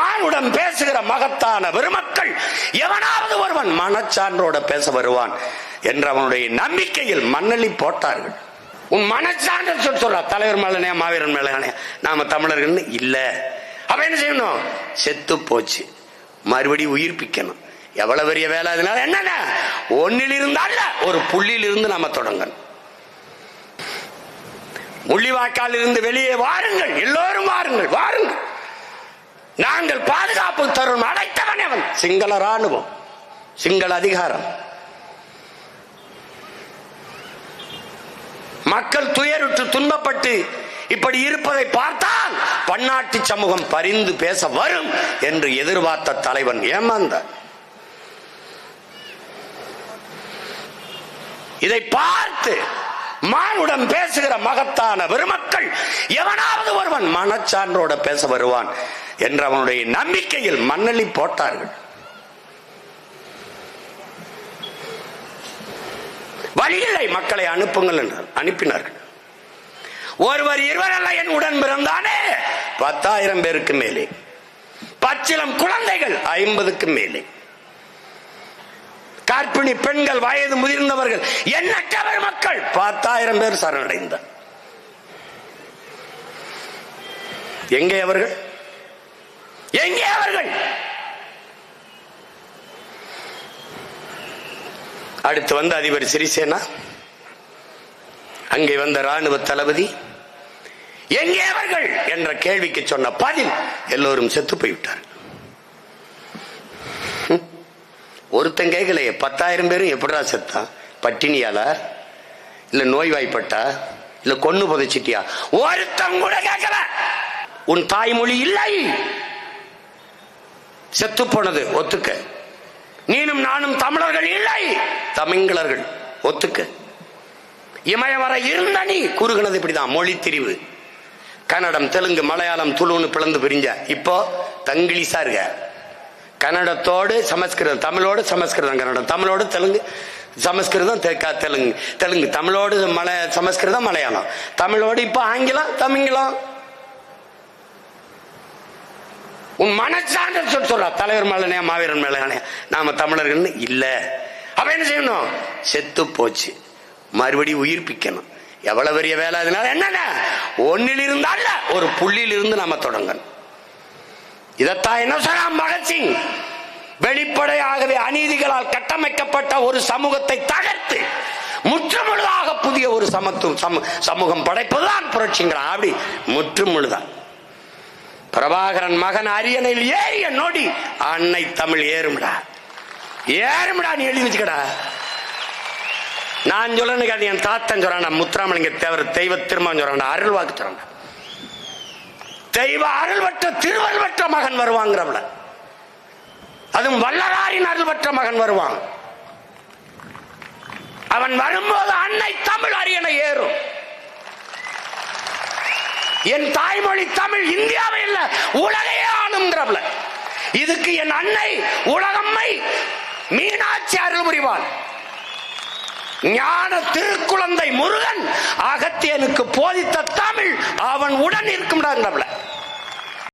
மானுடன் பேசுகிற மகத்தான பெருமக்கள் எவனாவது ஒருவன் மனச்சான்றோட பேச வருவான் என்று அவனுடைய நம்பிக்கையில் மண்ணலி போட்டார்கள். உன் மனச்சான்ற சொல் சொல்ற தலைவர் மேலனே மாவீரன் மேலனே நாம தமிழர்கள் இல்ல. அப்ப என்ன செய்யணும்? செத்து போச்சு. மறுபடி உயிர்ப்பிக்கணும் எவ்வளவு பெரிய வேலை அதனால என்னன்னா ஒன்னில் இருந்தால ஒரு புள்ளியில் இருந்து நாம தொடங்கணும். முள்ளிவாய்க்கால் இருந்து வெளியே வாருங்கள். எல்லோரும் வாருங்கள் வாருங்கள். நாங்கள் பாதுகாப்பு தரும் அடைத்தவன் அவன். சிங்கள ராணுவம் சிங்கள அதிகாரம். மக்கள் துயருற்று துன்பப்பட்டு இப்படி இருப்பதை பார்த்தால் பன்னாட்டு சமூகம் பரிந்து பேச வரும் என்று எதிர்பார்த்த தலைவன் ஏமாந்தார். இதை பார்த்து மானுடன் பேசுகிற மகத்தான பெருமக்கள் எவனாவது ஒருவன் மனச்சான்றோட பேச வருவான். என்ற அவனுடைய நம்பிக்கையில் மண்ணலி போட்டார்கள். வழியில்லை மக்களை அனுப்புங்கள் என்று அனுப்பினார்கள். ஒருவர் இருவர் அல்ல என் உடன் பிறந்தானே. பத்தாயிரம் பேருக்கு மேலே. பச்சிலம் குழந்தைகள் ஐம்பதுக்கு மேலே. கார்ப்பிணி பெண்கள் வயது முதிர்ந்தவர்கள் எண்ணற்றவர் மக்கள் பத்தாயிரம் பேர் சரணடைந்தார். எங்கே அவர்கள்? எங்கே அவர்கள்? அடுத்து வந்த அதிபர் சிறிசேனா அங்கே வந்த ராணுவ தளபதி எங்கே அவர்கள் என்ற கேள்விக்கு சொன்ன பதில் எல்லோரும் செத்து போய்விட்டார் ஒருத்தன் கேட்கலையே பத்தாயிரம் பேரும் எப்படா செத்தான் பட்டினியால இல்ல நோய்வாய்ப்பட்டா? இல்ல கொன்னு புதைச்சிட்டியா? ஒருத்தன் கூட கேட்கல. உன் தாய்மொழி இல்லை. செத்து போனது ஒத்துக்க. நீனும் நானும் தமிழர்கள் இல்லை. தமிழர்கள் ஒத்துக்க. இமயவர இருந்த நீ கூறுகிறது இப்படிதான் மொழி திரிவு. கன்னடம் தெலுங்கு மலையாளம் துளுன்னு பிளந்து பிரிஞ்ச இப்போ தங்கிலீஷா இருக்க. கன்னடத்தோடு சமஸ்கிருதம் தமிழோடு சமஸ்கிருதம் கன்னடம் தமிழோடு தெலுங்கு சமஸ்கிருதம் தெ- தெலுங்கு தெலுங்கு தமிழோடு மலை சமஸ்கிருதம் மலையாளம். தமிழோடு இப்போ ஆங்கிலம் தமிங்கிலம். உன் மனச்சான்று சொல் சொல்ற. தலைவர் மேலனே மாவீரன் மேலனே நாம தமிழர்கள் இல்ல. அப்ப என்ன செய்யணும்? செத்து போச்சு. மறுபடியும் உயிர்ப்பிக்கணும் எவ்வளவு பெரிய வேலை அதனால என்னன்னா ஒன்னில் இருந்தால ஒரு புள்ளியில் இருந்து நாம தொடங்கணும். இதத்தான் என்ன சொன்னான் பகத்சிங் வெளிப்படையாகவே அநீதிகளால் கட்டமைக்கப்பட்ட ஒரு சமூகத்தை தகர்த்து முற்றுமுழுதாக புதிய ஒரு சமத்துவம் சமூகம் படைப்பதுதான் புரட்சிங்கிறான் அப்படி முற்றுமுழுதான். பிரபாகரன் மகன் அரியணையில் ஏறிய நோடி அன்னை தமிழ் ஏறும்டா. ஏறும்டா நீ எழுதி வச்சுக்கடா. நான் சொல்லணுங்க என் தாத்தன் சொல்றான் முத்துராமலிங்க தேவர் தெய்வ திருமணம் சொல்றான் அருள் வாக்கு சொல்றான் தெய்வ அருள் பெற்ற மகன் வருவாங்கிறவள. அதுவும் வல்லராரின் அருள்வற்ற மகன் வருவான். அவன் வரும்போது அன்னை தமிழ் அரியணை என் தாய்மொழி தமிழ் இந்தியாவை இல்ல உலகையே ஆளுங்கிறவள இதுக்கு என் அன்னை உலகம்மை மீனாட்சி அருள் புரிவாள் ஞான திருக்குழந்தை முருகன் அகத்தியனுக்கு போதித்த தமிழ் அவன் உடன் இருக்கும்டாங்கிறவள.